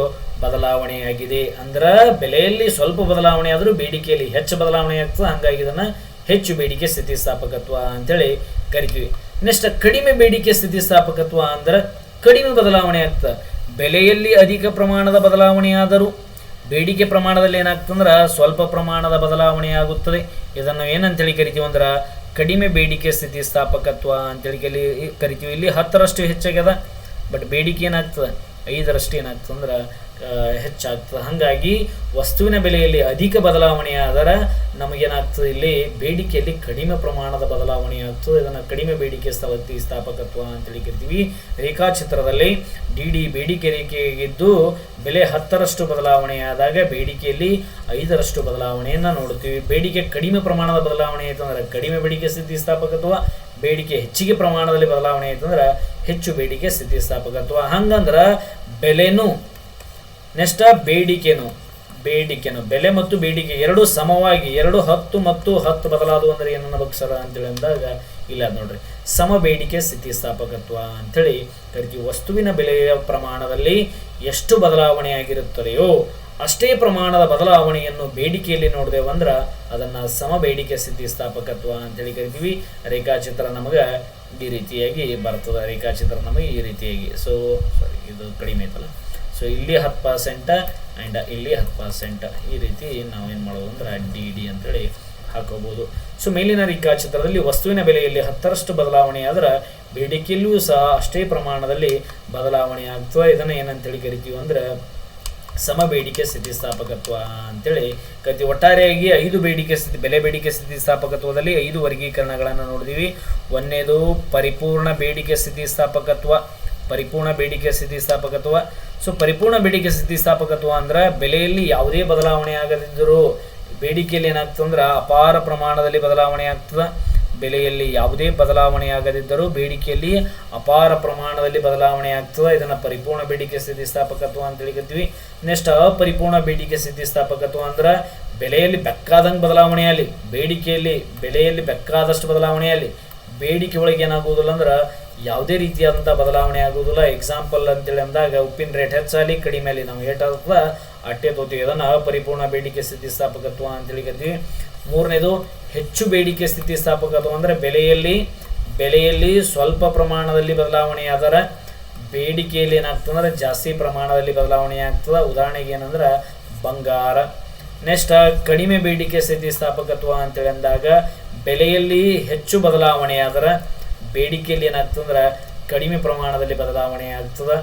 ಬದಲಾವಣೆಯಾಗಿದೆ. ಅಂದ್ರೆ ಬೆಲೆಯಲ್ಲಿ ಸ್ವಲ್ಪ ಬದಲಾವಣೆ ಆದರೂ ಬೇಡಿಕೆಯಲ್ಲಿ ಹೆಚ್ಚು ಬದಲಾವಣೆ ಆಗ್ತದೆ, ಹಂಗಾಗಿ ಇದನ್ನು ಹೆಚ್ಚು ಬೇಡಿಕೆ ಸ್ಥಿತಿಸ್ಥಾಪಕತ್ವ ಅಂತೇಳಿ ಕರಿತೀವಿ. ನೆಕ್ಸ್ಟ್ ಕಡಿಮೆ ಬೇಡಿಕೆ ಸ್ಥಿತಿಸ್ಥಾಪಕತ್ವ ಅಂದ್ರೆ ಕಡಿಮೆ ಬದಲಾವಣೆ ಆಗ್ತದೆ. ಬೆಲೆಯಲ್ಲಿ ಅಧಿಕ ಪ್ರಮಾಣದ ಬದಲಾವಣೆಯಾದರೂ ಬೇಡಿಕೆ ಪ್ರಮಾಣದಲ್ಲಿ ಏನಾಗ್ತಂದ್ರೆ ಸ್ವಲ್ಪ ಪ್ರಮಾಣದ ಬದಲಾವಣೆ ಆಗುತ್ತದೆ. ಇದನ್ನು ಏನಂತೇಳಿ ಕರಿತೀವಿ ಅಂದ್ರೆ ಕಡಿಮೆ ಬೇಡಿಕೆ ಸ್ಥಿತಿ ಸ್ಥಾಪಕತ್ವ ಅಂತೇಳಿ ಕಲಿ, ಕರಿತೀವಿ. ಇಲ್ಲಿ ಹತ್ತರಷ್ಟು ಹೆಚ್ಚಾಗ್ಯದ, ಬಟ್ ಬೇಡಿಕೆ ಏನಾಗ್ತದೆ? ಐದರಷ್ಟು ಏನಾಗ್ತದೆ ಅಂದ್ರೆ ಹೆಚ್ಚಾಗ್ತದೆ. ಹಾಗಾಗಿ ವಸ್ತುವಿನ ಬೆಲೆಯಲ್ಲಿ ಅಧಿಕ ಬದಲಾವಣೆ ಆದರೆ ನಮಗೇನಾಗ್ತದೆ, ಇಲ್ಲಿ ಬೇಡಿಕೆಯಲ್ಲಿ ಕಡಿಮೆ ಪ್ರಮಾಣದ ಬದಲಾವಣೆ ಆಗ್ತದೆ. ಇದನ್ನು ಕಡಿಮೆ ಬೇಡಿಕೆ ಸ್ಥಾವತಿ ಸ್ಥಾಪಕತ್ವ ಅಂತೇಳಿ ಕರಿತೀವಿ. ರೇಖಾಚಿತ್ರದಲ್ಲಿ ಡಿ ಡಿ ಬೇಡಿಕೆ ರೇಖೆಯಾಗಿದ್ದು, ಬೆಲೆ ಹತ್ತರಷ್ಟು ಬದಲಾವಣೆಯಾದಾಗ ಬೇಡಿಕೆಯಲ್ಲಿ ಐದರಷ್ಟು ಬದಲಾವಣೆಯನ್ನು ನೋಡುತ್ತೀವಿ. ಬೇಡಿಕೆ ಕಡಿಮೆ ಪ್ರಮಾಣದ ಬದಲಾವಣೆ ಆಯ್ತಂದ್ರೆ ಕಡಿಮೆ ಬೇಡಿಕೆ ಸ್ಥಿತಿಸ್ಥಾಪಕತ್ವ ಬೇಡಿಕೆ ಹೆಚ್ಚಿಗೆ ಪ್ರಮಾಣದಲ್ಲಿ ಬದಲಾವಣೆ ಆಯ್ತಂದ್ರೆ ಹೆಚ್ಚು ಬೇಡಿಕೆ ಸ್ಥಿತಿಸ್ಥಾಪಕತ್ವ ಹಂಗಂದ್ರೆ ಬೆಲೆನೂ ನೆಕ್ಸ್ಟ್ ಬೇಡಿಕೆನು. ಬೇಡಿಕೆನು. ಬೆಲೆ ಮತ್ತು ಬೇಡಿಕೆ ಎರಡು ಸಮವಾಗಿ ಎರಡು ಹತ್ತು ಮತ್ತು ಹತ್ತು ಬದಲಾದವು ಅಂದ್ರೆ ಏನನ್ನ ಬಗ್ಸರ ಅಂತೇಳಿ ಅಂದಾಗ, ಇಲ್ಲ ನೋಡ್ರಿ. ಸಮ ಬೇಡಿಕೆ ಸ್ಥಿತಿಸ್ಥಾಪಕತ್ವ ಅಂತೇಳಿ ಕರಿತೀವಿ. ವಸ್ತುವಿನ ಬೆಲೆಯ ಪ್ರಮಾಣದಲ್ಲಿ ಎಷ್ಟು ಬದಲಾವಣೆಯಾಗಿರುತ್ತದೆಯೋ ಅಷ್ಟೇ ಪ್ರಮಾಣದ ಬದಲಾವಣೆಯನ್ನು ಬೇಡಿಕೆಯಲ್ಲಿ ನೋಡಿದೆವಂದ್ರೆ ಅದನ್ನ ಸಮ ಬೇಡಿಕೆ ಸ್ಥಿತಿಸ್ಥಾಪಕತ್ವ ಅಂತೇಳಿ ಕರಿತೀವಿ. ರೇಖಾಚಿತ್ರ ನಮಗೆ ಈ ರೀತಿಯಾಗಿ ಬರ್ತದೆ. ರೇಖಾಚಿತ್ರ ನಮಗೆ ಈ ರೀತಿಯಾಗಿ. ಸೊ ಸಾರಿ ಇದು ಕಡಿಮೆ ಐತಲ್ಲ ಸೊ ಇಲ್ಲಿ ಹತ್ತು ಪರ್ಸೆಂಟ್ ಆ್ಯಂಡ್ ಇಲ್ಲಿ ಹತ್ತು ಪರ್ಸೆಂಟ್ ಈ ರೀತಿ ನಾವು ಏನು ಮಾಡೋದು ಅಂದ್ರೆ ಡಿ ಡಿ ಅಂತೇಳಿ ಹಾಕೋಬೋದು. ಸೊ ಮೇಲಿನ ರೇಖಾಚಿತ್ರದಲ್ಲಿ ವಸ್ತುವಿನ ಬೆಲೆಯಲ್ಲಿ ಹತ್ತರಷ್ಟು ಬದಲಾವಣೆ ಆದ್ರೆ ಬೇಡಿಕೆಯಲ್ಲೂ ಸಹ ಅಷ್ಟೇ ಪ್ರಮಾಣದಲ್ಲಿ ಬದಲಾವಣೆ ಆಗ್ತದೆ ಇದನ್ನು ಏನಂತೇಳಿ ಕರಿತೀವಿ ಅಂದ್ರೆ ಸಮ ಬೇಡಿಕೆ ಸ್ಥಿತಿಸ್ಥಾಪಕತ್ವ ಅಂತೇಳಿ ಕರಿತೀವಿ. ಒಟ್ಟಾರೆಯಾಗಿ ಐದು ಬೇಡಿಕೆ ಸ್ಥಿತಿ, ಬೆಲೆ ಬೇಡಿಕೆ ಸ್ಥಿತಿಸ್ಥಾಪಕತ್ವದಲ್ಲಿ ಐದು ವರ್ಗೀಕರಣಗಳನ್ನು ನೋಡಿದೀವಿ. ಒಂದನೇದು ಪರಿಪೂರ್ಣ ಬೇಡಿಕೆ ಸ್ಥಿತಿಸ್ಥಾಪಕತ್ವ, ಪರಿಪೂರ್ಣ ಬೇಡಿಕೆ ಸ್ಥಿತಿಸ್ಥಾಪಕತ್ವ ಸೊ ಪರಿಪೂರ್ಣ ಬೇಡಿಕೆ ಸ್ಥಿತಿಸ್ಥಾಪಕತ್ವ ಅಂದ್ರೆ ಬೆಲೆಯಲ್ಲಿ ಯಾವುದೇ ಬದಲಾವಣೆ ಆಗದಿದ್ದರೂ ಬೇಡಿಕೆಯಲ್ಲಿ ಏನಾಗ್ತದೆ ಅಂದ್ರೆ ಅಪಾರ ಪ್ರಮಾಣದಲ್ಲಿ ಬದಲಾವಣೆ ಆಗ್ತದೆ. ಬೆಲೆಯಲ್ಲಿ ಯಾವುದೇ ಬದಲಾವಣೆ ಆಗದಿದ್ದರೂ ಬೇಡಿಕೆಯಲ್ಲಿ ಅಪಾರ ಪ್ರಮಾಣದಲ್ಲಿ ಬದಲಾವಣೆ ಆಗ್ತದೆ. ಇದನ್ನು ಪರಿಪೂರ್ಣ ಬೇಡಿಕೆ ಸ್ಥಿತಿಸ್ಥಾಪಕತ್ವ ಅಂತ ಹೇಳಿಕತ್ತೀವಿ. ನೆಕ್ಸ್ಟ್, ಅಪರಿಪೂರ್ಣ ಬೇಡಿಕೆ ಸ್ಥಿತಿಸ್ಥಾಪಕತ್ವ ಅಂದ್ರೆ ಬೆಲೆಯಲ್ಲಿ ಬೆಕ್ಕಾದಂಗೆ ಬದಲಾವಣೆ ಆಗಲಿ, ಬೇಡಿಕೆಯಲ್ಲಿ, ಬೆಲೆಯಲ್ಲಿ ಬೆಕ್ಕಾದಷ್ಟು ಬದಲಾವಣೆ ಆಗಲಿ, ಬೇಡಿಕೆ ಒಳಗೆ ಏನಾಗುವುದಿಲ್ಲ ಅಂದ್ರೆ ಯಾವುದೇ ರೀತಿಯಾದಂಥ ಬದಲಾವಣೆ ಆಗೋದಿಲ್ಲ ಎಕ್ಸಾಂಪಲ್ ಅಂತೇಳಿ ಅಂದಾಗ ಉಪ್ಪಿನ ರೇಟ್ ಹೆಚ್ಚಾಗಲಿ, ಕಡಿಮೆ ಅಲ್ಲಿ ನಾವು ಏಟಾದ ಅಟ್ಟೆ ತೋತೀವಿ ಅದನ್ನು ಅಪರಿಪೂರ್ಣ ಬೇಡಿಕೆ ಸ್ಥಿತಿಸ್ಥಾಪಕತ್ವ ಅಂತೇಳಿ ಕರಿತೀವಿ. ಮೂರನೇದು ಹೆಚ್ಚು ಬೇಡಿಕೆ ಸ್ಥಿತಿಸ್ಥಾಪಕತ್ವ ಅಂದರೆ ಬೆಲೆಯಲ್ಲಿ ಬೆಲೆಯಲ್ಲಿ ಸ್ವಲ್ಪ ಪ್ರಮಾಣದಲ್ಲಿ ಬದಲಾವಣೆ ಆದರೆ ಬೇಡಿಕೆಯಲ್ಲಿ ಏನಾಗ್ತದೆ ಅಂದ್ರೆ ಜಾಸ್ತಿ ಪ್ರಮಾಣದಲ್ಲಿ ಬದಲಾವಣೆ ಆಗ್ತದೆ. ಉದಾಹರಣೆಗೆ ಏನಂದ್ರೆ ಬಂಗಾರ. ನೆಕ್ಸ್ಟ್, ಕಡಿಮೆ ಬೇಡಿಕೆ ಸ್ಥಿತಿಸ್ಥಾಪಕತ್ವ ಅಂತೇಳಿ ಅಂದಾಗ ಬೆಲೆಯಲ್ಲಿ ಹೆಚ್ಚು ಬದಲಾವಣೆ ಆದರೆ ಬೇಡಿಕೆಯಲ್ಲಿ ಏನಾಗ್ತದಂದ್ರೆ ಕಡಿಮೆ ಪ್ರಮಾಣದಲ್ಲಿ ಬದಲಾವಣೆ ಆಗ್ತದೆ.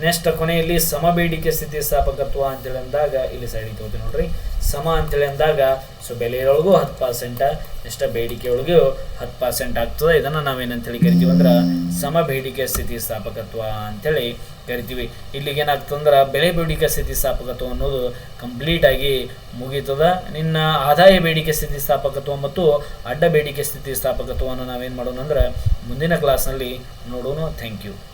ನೆಕ್ಸ್ಟ್ ಕೊನೆಯಲ್ಲಿ ಸಮ ಬೇಡಿಕೆ ಸ್ಥಿತಿಸ್ಥಾಪಕತ್ವ ಅಂತೇಳಿ ಅಂದಾಗ, ಇಲ್ಲಿ ಸೈಡಿಗೆ ತಗೋತೀವಿ ನೋಡ್ರಿ. ಸಮ ಅಂತೇಳಿ ಅಂದಾಗ ಸೊ ಬೆಲೆಯೊಳಗೂ ಹತ್ತು ಪರ್ಸೆಂಟ್ ನೆಕ್ಸ್ಟ್ ಬೇಡಿಕೆಯೊಳಗೂ ಹತ್ತು ಪರ್ಸೆಂಟ್ ಆಗ್ತದೆ. ಇದನ್ನು ನಾವೇನಂತೇಳಿ ಕರಿತೀವಿ ಅಂದ್ರೆ, ಸಮ ಬೇಡಿಕೆ ಸ್ಥಿತಿಸ್ಥಾಪಕತ್ವ ಅಂತೇಳಿ ಕರಿತೀವಿ. ಇಲ್ಲಿಗೆ ಏನಾಗ್ತಂದ್ರೆ ಬೆಲೆ ಬೇಡಿಕೆ ಸ್ಥಿತಿ ಸ್ಥಾಪಕತ್ವ ಅನ್ನೋದು ಕಂಪ್ಲೀಟ್ ಆಗಿ ಮುಗೀತದ. ನಿನ್ನ ಆದಾಯ ಬೇಡಿಕೆ ಸ್ಥಿತಿ ಸ್ಥಾಪಕತ್ವ ಮತ್ತು ಅಡ್ಡ ಬೇಡಿಕೆ ಸ್ಥಿತಿ ಸ್ಥಾಪಕತ್ವವನ್ನು ನಾವೇನು ಮಾಡೋಣ ಅಂದ್ರೆ, ಮುಂದಿನ ಕ್ಲಾಸ್ನಲ್ಲಿ ನೋಡೋಣ. Thank you